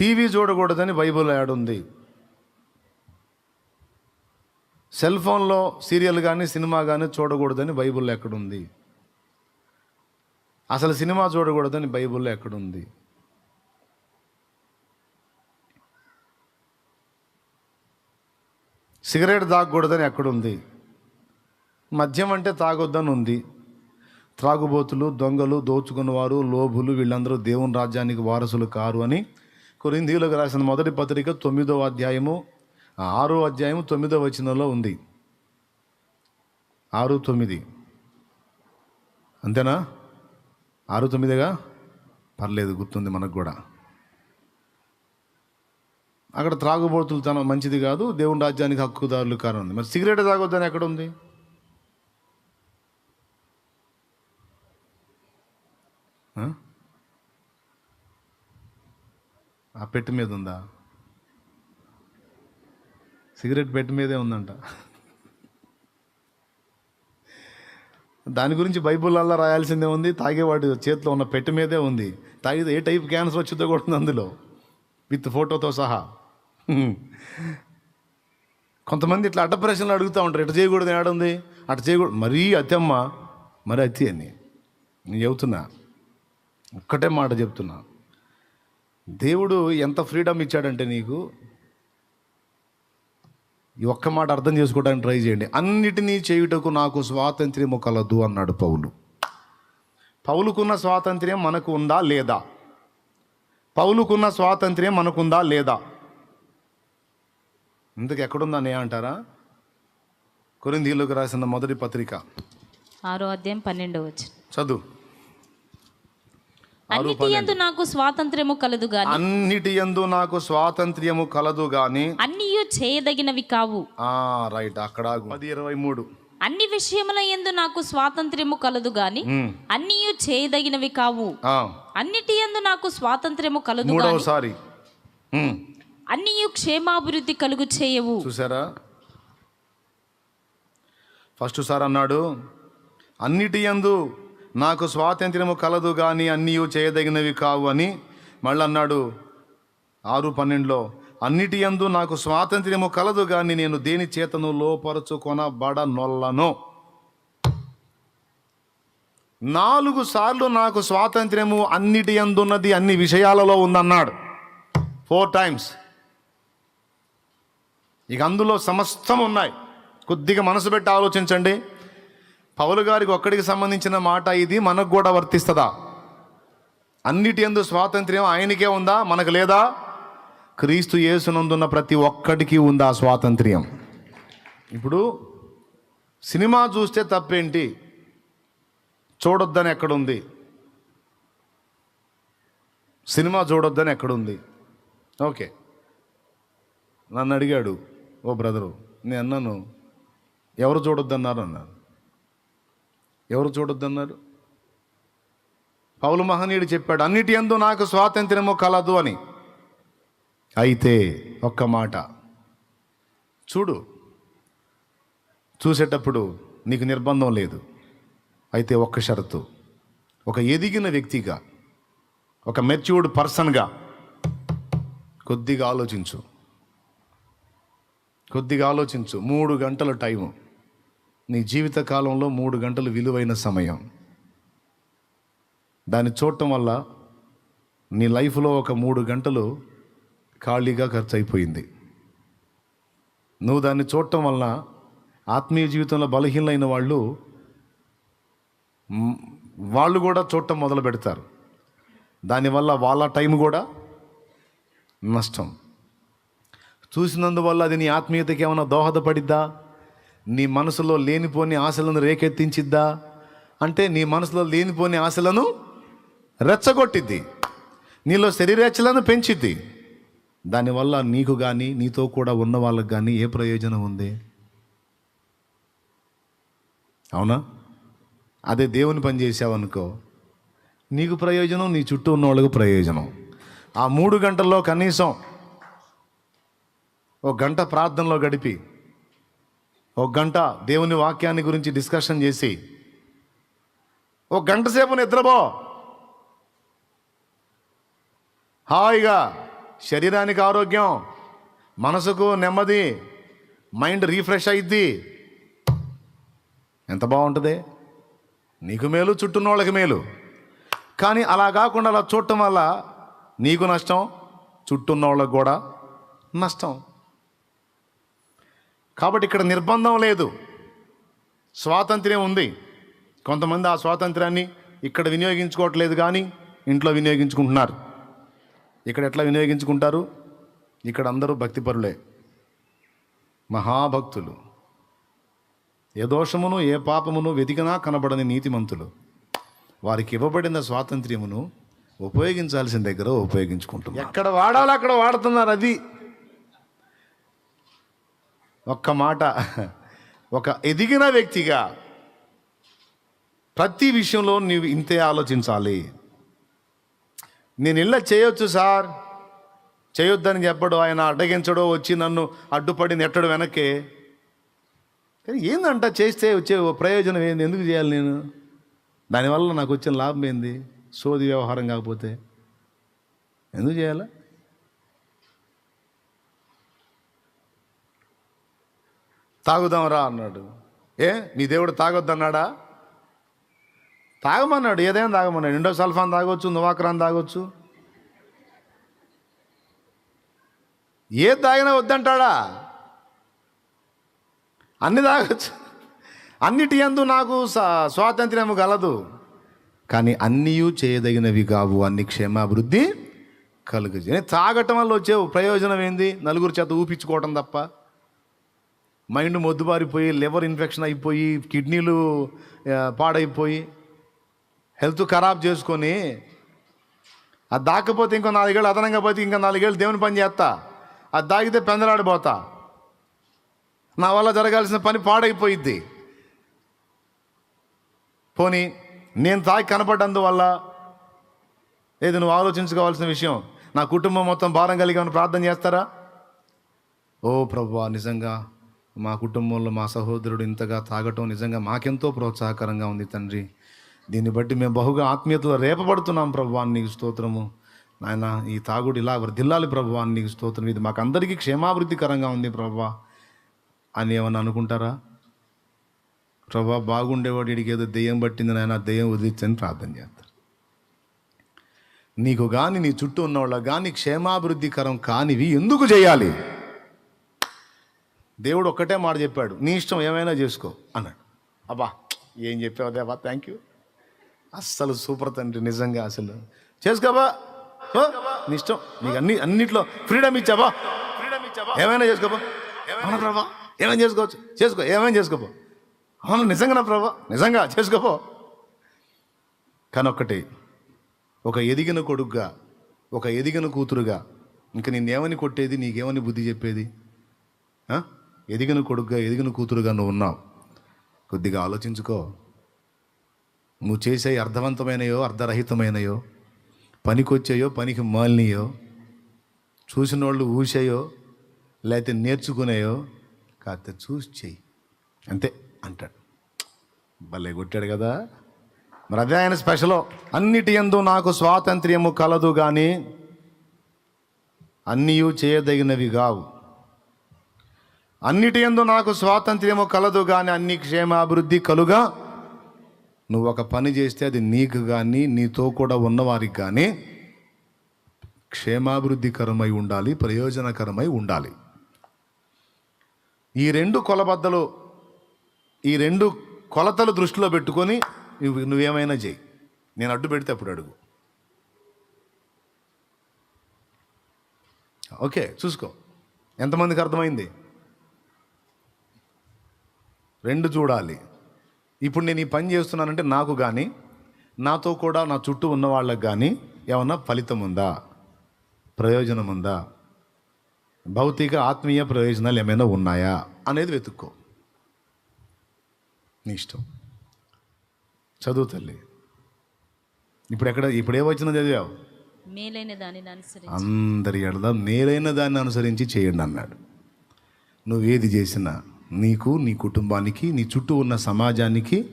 TV చూడకూడదని Bible ఉంది. Cell ఫోన్లో సీరియల్ కానీ సినిమా కానీ చూడకూడదని బైబిల్లో ఎక్కడుంది? అసలు సినిమా చూడకూడదని బైబిల్లో ఎక్కడుంది? సిగరెట్ తాగకూడదని ఎక్కడుంది? మద్యం అంటే తాగొద్దని ఉంది. త్రాగుబోతులు దొంగలు దోచుకున్నవారు లోభులు వీళ్ళందరూ దేవుని రాజ్యానికి వారసులు కారు అని కొరిందీలకు రాసిన మొదటి పత్రిక తొమ్మిదో అధ్యాయము ఆరో అధ్యాయము తొమ్మిదో వచనంలో ఉంది. ఆరు తొమ్మిది. అంతేనా? ఆరు తొమ్మిదిగా? పర్లేదు గుర్తుంది మనకు కూడా. అక్కడ త్రాగుబోతులు తన మంచిది కాదు దేవుని రాజ్యానికి హక్కుదారులు కారణం ఉంది. మరి సిగరెట్ తాగొద్దని ఎక్కడ ఉంది? Huh? ఆ పెట్టు మీద ఉందా? సిగరెట్ పెట్టు మీదే ఉందంట. దాని గురించి బైబుల్లో రాయాల్సిందే ఉంది. తాగేవాడి చేతిలో ఉన్న పెట్టె మీదే ఉంది. తాగితే ఏ టైప్ క్యాన్సర్ వచ్చిందో కూడా ఉంది అందులో. విత్ ఫోటోతో సహా. కొంతమంది ఇట్లా అడ్డ ప్రశ్నలు అడుగుతూ ఉంటారు. ఇట్లా చేయకూడదు ఏడుంది అటు చేయకూడదు. మరీ అతమ్మ మరి అతి అని. నేను చెబుతున్నా. ఒక్కటే మాట చెప్తున్నా. దేవుడు ఎంత ఫ్రీడమ్ ఇచ్చాడంటే నీకు? ఈ ఒక్క మాట అర్థం చేసుకోవడానికి ట్రై చేయండి. అన్నిటినీ చేయుటకు నాకు స్వాతంత్ర్యము కలదు అన్నాడు పౌలు. పౌలుకున్న స్వాతంత్ర్యం మనకు ఉందా లేదా? పౌలుకున్న స్వాతంత్ర్యం మనకుందా లేదా? ఇందుకు ఎక్కడుందని అంటారా? కొరిందీలకు రాసిన మొదటి పత్రిక. ఆరో అధ్యాయం పన్నెండవ చదువు. అన్నిటి యందు నాకు స్వాతంత్ర్యము కలదు గాని. అన్నిటి యందు నాకు స్వాతంత్ర్యము కలదు గాని. అన్నియు చేయదగినవి కావు. ఆ రైట్ అక్కడ. పది ఇరవై మూడు. అన్ని విషయముల యందు నాకు స్వాతంత్ర్యము కలదు గాని ఉమ్, అన్నియు చేయదగినవి కావు. ఆ, అన్నిటి యందు నాకు స్వాతంత్ర్యము కలదు గాని మూడవసారి. ఉమ్, అన్నియు క్షేమాభివృద్ధి కలుగు చేయవు. చూసారా? ఫస్ట్ సార్ అన్నాడు అన్నిటి యందు నాకు స్వాతంత్ర్యము కలదు కానీ అన్నీ చేయదగినవి కావు అని మళ్ళీ అన్నాడు ఆరు పన్నెండులో అన్నిటి యందు నాకు స్వాతంత్ర్యము కలదు కానీ నేను దేని చేతను లోపరుచుకొనబడ నొల్లను నాలుగు సార్లు నాకు స్వాతంత్ర్యము అన్నిటి ఎందున్నది అన్ని విషయాలలో ఉందన్నాడు. ఫోర్ టైమ్స్ ఇక అందులో సమస్తం ఉన్నాయి కొద్దిగా మనసు పెట్టి ఆలోచించండి. పౌలు గారికి ఒక్కడికి సంబంధించిన మాట ఇది మనకు కూడా వర్తిస్తుందా? అన్నిటి ఎందు స్వాతంత్ర్యం ఆయనకే ఉందా మనకు లేదా? క్రీస్తు యేసునందున్న ప్రతి ఒక్కడికి ఉందా స్వాతంత్ర్యం? ఇప్పుడు సినిమా చూస్తే తప్పేంటి? చూడొద్దని ఎక్కడుంది? సినిమా చూడొద్దని ఎక్కడుంది? ఓకే. నన్ను అడిగాడు ఓ బ్రదరు నేను అన్నాను ఎవరు చూడొద్దన్నారు? అన్నాను ఎవరు చూడొద్దన్నారు? పౌలు మహనీయుడు చెప్పాడు అన్నిటి ఎందు నాకు స్వాతంత్ర్యము కలదు అని. అయితే ఒక్క మాట. చూడు చూసేటప్పుడు నీకు నిర్బంధం లేదు. అయితే ఒక్క షరతు. ఒక ఎదిగిన వ్యక్తిగా ఒక మెచ్యూర్డ్ పర్సన్గా కొద్దిగా ఆలోచించు. కొద్దిగా ఆలోచించు. మూడు గంటల టైము. నీ జీవిత కాలంలో మూడు గంటలు విలువైన సమయం. దాన్ని చూడటం వల్ల నీ లైఫ్లో ఒక మూడు గంటలు ఖాళీగా ఖర్చు అయిపోయింది నువ్వు దాన్ని చూడటం వల్ల ఆత్మీయ జీవితంలో బలహీనమైన వాళ్ళు వాళ్ళు కూడా చూడటం మొదలు పెడతారు. దానివల్ల వాళ్ళ టైం కూడా నష్టం. చూసినందువల్ల అది నీ ఆత్మీయతకి ఏమైనా దోహదపడిద్దా? నీ మనసులో లేనిపోని ఆశలను రేకెత్తించిద్దా? అంటే నీ మనసులో లేనిపోని ఆశలను రెచ్చగొట్టిద్ది. నీలో శరీరేచ్ఛలను పెంచిద్ది. దానివల్ల నీకు కానీ నీతో కూడా ఉన్న వాళ్ళకి కానీ ఏ ప్రయోజనం ఉంది? అవునా? అదే దేవుని పని చేసావనుకో నీకు ప్రయోజనం నీ చుట్టూ ఉన్న వాళ్ళకు ప్రయోజనం. ఆ మూడు గంటల్లో కనీసం ఒక గంట ప్రార్థనలో గడిపి ఒక గంట దేవుని వాక్యాన్ని గురించి డిస్కషన్ చేసి ఒక గంట సేపు నిద్రపో. హాయిగా శరీరానికి ఆరోగ్యం మనసుకు నెమ్మది మైండ్ రీఫ్రెష్ అయిద్ది. ఎంత బాగుంటుంది? నీకు మేలు చుట్టూన్న వాళ్ళకి మేలు. కానీ అలా కాకుండా అలా చూడటం వల్ల నీకు నష్టం చుట్టూన్న వాళ్ళకి కూడా నష్టం. కాబట్టి ఇక్కడ నిర్బంధం లేదు. స్వాతంత్ర్యం ఉంది. కొంతమంది ఆ స్వాతంత్రాన్ని ఇక్కడ వినియోగించుకోవట్లేదు కానీ ఇంట్లో వినియోగించుకుంటున్నారు. ఇక్కడ ఎట్లా వినియోగించుకుంటారు? ఇక్కడ అందరూ భక్తిపరులే. మహాభక్తులు. ఏ దోషమును ఏ పాపమును వెతికినా కనబడని నీతిమంతులు. వారికి ఇవ్వబడిన స్వాతంత్ర్యమును ఉపయోగించాల్సిన దగ్గర ఉపయోగించుకుంటున్నారు. ఎక్కడ వాడాలో అక్కడ వాడుతున్నారు అది. ఒక్క మాట. ఒక ఎదిగిన వ్యక్తిగా ప్రతి విషయంలో నీవు ఇంతే ఆలోచించాలి. నేను ఇలా చేయొచ్చు సార్. చేయొద్దని చెప్పడు ఆయన అడ్డగించడో వచ్చి నన్ను అడ్డుపడి నెట్టడు వెనక్కి. కానీ ఏందంట చేస్తే వచ్చే ప్రయోజనం ఏంది? ఎందుకు చేయాలి నేను? దానివల్ల నాకు వచ్చిన లాభం ఏంది? సోది వ్యవహారం కాకపోతే. ఎందుకు చేయాలా? తాగుదాంరా అన్నాడు. ఏ మీ దేవుడు తాగొద్దన్నాడా? తాగమన్నాడు. ఏదైనా తాగమన్నాడు. ఇండో సల్ఫాన్ తాగొచ్చు నువాక్రాన్ తాగొచ్చు. ఏది తాగినా వద్దంటాడా? అన్ని తాగొచ్చు. అన్నిటి ఎందు నాకు స- స్వాతంత్ర్యము గలదు. కానీ అన్నీ చేయదగినవి కావు. అన్ని క్షేమాభివృద్ధి కలుగు. తాగటం వల్ల వచ్చే ప్రయోజనం ఏంది? నలుగురు చేత ఊపించుకోవటం తప్ప. మైండ్ మొద్దుబారిపోయి లివర్ ఇన్ఫెక్షన్ అయిపోయి కిడ్నీలు పాడైపోయి హెల్త్ ఖరాబ్ చేసుకొని అది దాకపోతే ఇంకో నాలుగేళ్ళు అదనంగా పోతే ఇంకా నాలుగేళ్ళు దేవుని పని చేస్తా. అది దాగితే పెందలాడిపోతా నా వల్ల జరగాల్సిన పని పాడైపోయిద్ది. పోనీ నేను తాగి కనపడ్డందువల్ల ఏది నువ్వు ఆలోచించుకోవాల్సిన విషయం? నా కుటుంబం మొత్తం భారం కలిగి ఉన్న ప్రార్థన చేస్తారా? ఓ ప్రభు నిజంగా మా కుటుంబంలో మా సహోదరుడు ఇంతగా తాగటం నిజంగా మాకెంతో ప్రోత్సాహకరంగా ఉంది తండ్రి. దీన్ని బట్టి మేము బహుగా ఆత్మీయతలో రేపబడుతున్నాం ప్రభువా నీకు స్తోత్రము. నాయన ఈ తాగుడు ఇలా వర్ధిల్లాలి ప్రభువా నీకు స్తోత్రం. ఇది మాకు అందరికీ క్షేమాభివృద్ధికరంగా ఉంది ప్రభా అని ఏమన్నా అనుకుంటారా? ప్రభా బాగుండేవాడు ఇడికి ఏదో దెయ్యం పట్టింది నాయన దెయ్యం వదిలించని ప్రార్థన చేస్తారు నీకు కానీ నీ చుట్టూ ఉన్నవాళ్ళ కానీ క్షేమాభివృద్ధికరం కానివి ఎందుకు చేయాలి? దేవుడు ఒక్కటే మాట చెప్పాడు నీ ఇష్టం ఏమైనా చేసుకో అన్నాడు. అబ్బా ఏం చెప్పావు దేవా థ్యాంక్ యూ అస్సలు సూపర్ తండ్రి నిజంగా అసలు. చేసుకోబా నీ ఇష్టం? నీకు అన్ని అన్నిట్లో ఫ్రీడమ్ ఇచ్చావా? ఫ్రీడమ్ ఇచ్చావా? ఏమైనా చేసుకోబా అవునా ప్రభా? ఏమైనా చేసుకోవచ్చు? చేసుకో ఏమైనా చేసుకోపో. అవును నిజంగా ప్రభా? నిజంగా చేసుకోపో. కానీ ఒక్కటి ఒక ఎదిగిన కొడుకుగా ఒక ఎదిగిన కూతురుగా ఇంక నిన్నేమని కొట్టేది నీకేమని బుద్ధి చెప్పేది? ఎదిగిన కొడుకుగా ఎదిగిన కూతురుగా నువ్వు ఉన్నావు. కొద్దిగా ఆలోచించుకో. నువ్వు చేసే అర్థవంతమైనయో అర్ధరహితమైనయో పనికొచ్చాయో పనికి మాలినయో చూసిన వాళ్ళు ఊసేయో లేకపోతే నేర్చుకునేయో కాకపోతే చూసి చెయ్యి. అంతే అంటాడు. భలే కొట్టాడు కదా. మరి అదే ఆయన స్పెషల్. అన్నిటి ఎందు నాకు స్వాతంత్ర్యము కలదు కానీ అన్నీయు చేయదగినవి కావు. అన్నిటి యందు నాకు స్వాతంత్ర్యము కలదు కానీ అన్ని క్షేమాభివృద్ధి కలుగా. నువ్వు ఒక పని చేస్తే అది నీకు కానీ నీతో కూడా ఉన్నవారికి కానీ క్షేమాభివృద్ధికరమై ఉండాలి ప్రయోజనకరమై ఉండాలి. ఈ రెండు కొలబద్దలు ఈ రెండు కొలతలు దృష్టిలో పెట్టుకొని నువ్వు నువ్వేమైనా చేయి. నేను అడ్డు పెడితే అప్పుడు అడుగు. ఓకే చూసుకో. ఎంతమందికి అర్థమైంది? రెండు చూడాలి. ఇప్పుడు నేను ఈ పని చేస్తున్నానంటే నాకు కానీ నాతో కూడా నా చుట్టూ ఉన్న వాళ్ళకి కానీ ఏమన్నా ఫలితం ఉందా? ప్రయోజనం ఉందా? భౌతిక ఆత్మీయ ప్రయోజనాలు ఏమైనా ఉన్నాయా? అనేది వెతుక్కో. నీ ఇష్టం. చదువు తల్లి. ఇప్పుడు ఎక్కడ ఇప్పుడు ఏ వచ్చిన చదివావు? మేలైన దానిని అనుసరించి. అందరి ఎడల మేలైన దాన్ని అనుసరించి చేయండి అన్నాడు. నువ్వు ఏది చేసినా నీకు నీ కుటుంబానికి నీ చుట్టూ ఉన్న సమాజానికి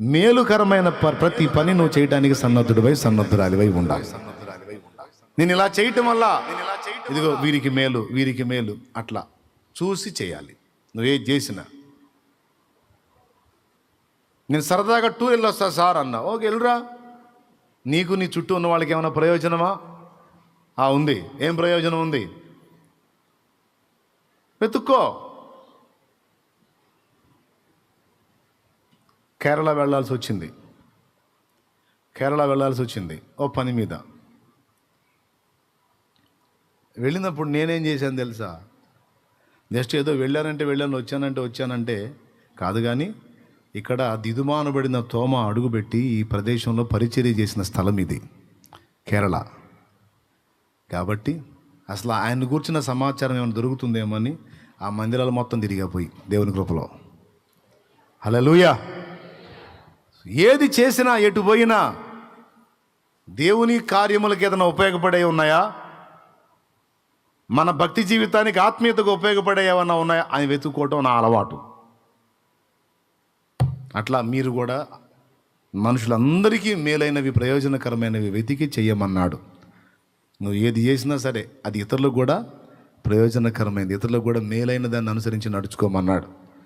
మేలుకరమైన ప్రతి పని నువ్వు చేయడానికి సన్నద్ధుడివై సన్నద్ధురాలివై ఉండాలి. నేను ఇలా చేయటం వల్ల నేను ఇలా ఇదిగో వీరికి మేలు వీరికి మేలు అట్లా చూసి చేయాలి. నువ్వే చేసినా. నేను సరదాగా టూర్ వెళ్ళొస్తా సార్ అన్నా. ఓకే వెళ్ళురా. నీకు నీ చుట్టూ ఉన్న వాళ్ళకి ఏమైనా ప్రయోజనమా? ఆ ఉంది. ఏం ప్రయోజనం ఉంది? వెతుక్కో. కేరళ వెళ్ళాల్సి వచ్చింది. కేరళ వెళ్ళాల్సి వచ్చింది. ఓ పని మీద. వెళ్ళినప్పుడు నేనేం చేశాను తెలుసా? జస్ట్ ఏదో వెళ్ళానంటే వెళ్ళాను వచ్చానంటే వచ్చానంటే కాదు కానీ ఇక్కడ దిదుమానబడిన తోమ అడుగుపెట్టి ఈ ప్రదేశంలో పరిచర్య చేసిన స్థలం ఇది కేరళ. కాబట్టి అసలు ఆయన కూర్చున్న సమాచారం ఏమైనా దొరుకుతుందేమో అని ఆ మందిరాలు మొత్తం తిరిగిపోయి దేవుని కృపలో. హలోయా ఏది చేసినా ఎటు పోయినా దేవుని కార్యములకు ఏదైనా ఉపయోగపడే ఉన్నాయా? మన భక్తి జీవితానికి ఆత్మీయతకు ఉపయోగపడే ఏమన్నా ఉన్నాయా? అని వెతుక్కోవటం నా అలవాటు. అట్లా మీరు కూడా మనుషులందరికీ మేలైనవి ప్రయోజనకరమైనవి వెతికి చేయమన్నాడు. నువ్వు ఏది చేసినా సరే అది ఇతరులకు కూడా ప్రయోజనకరమైనది. ఇతరులకు కూడా మేలైన దాన్ని అనుసరించి నడుచుకోమన్నాడు.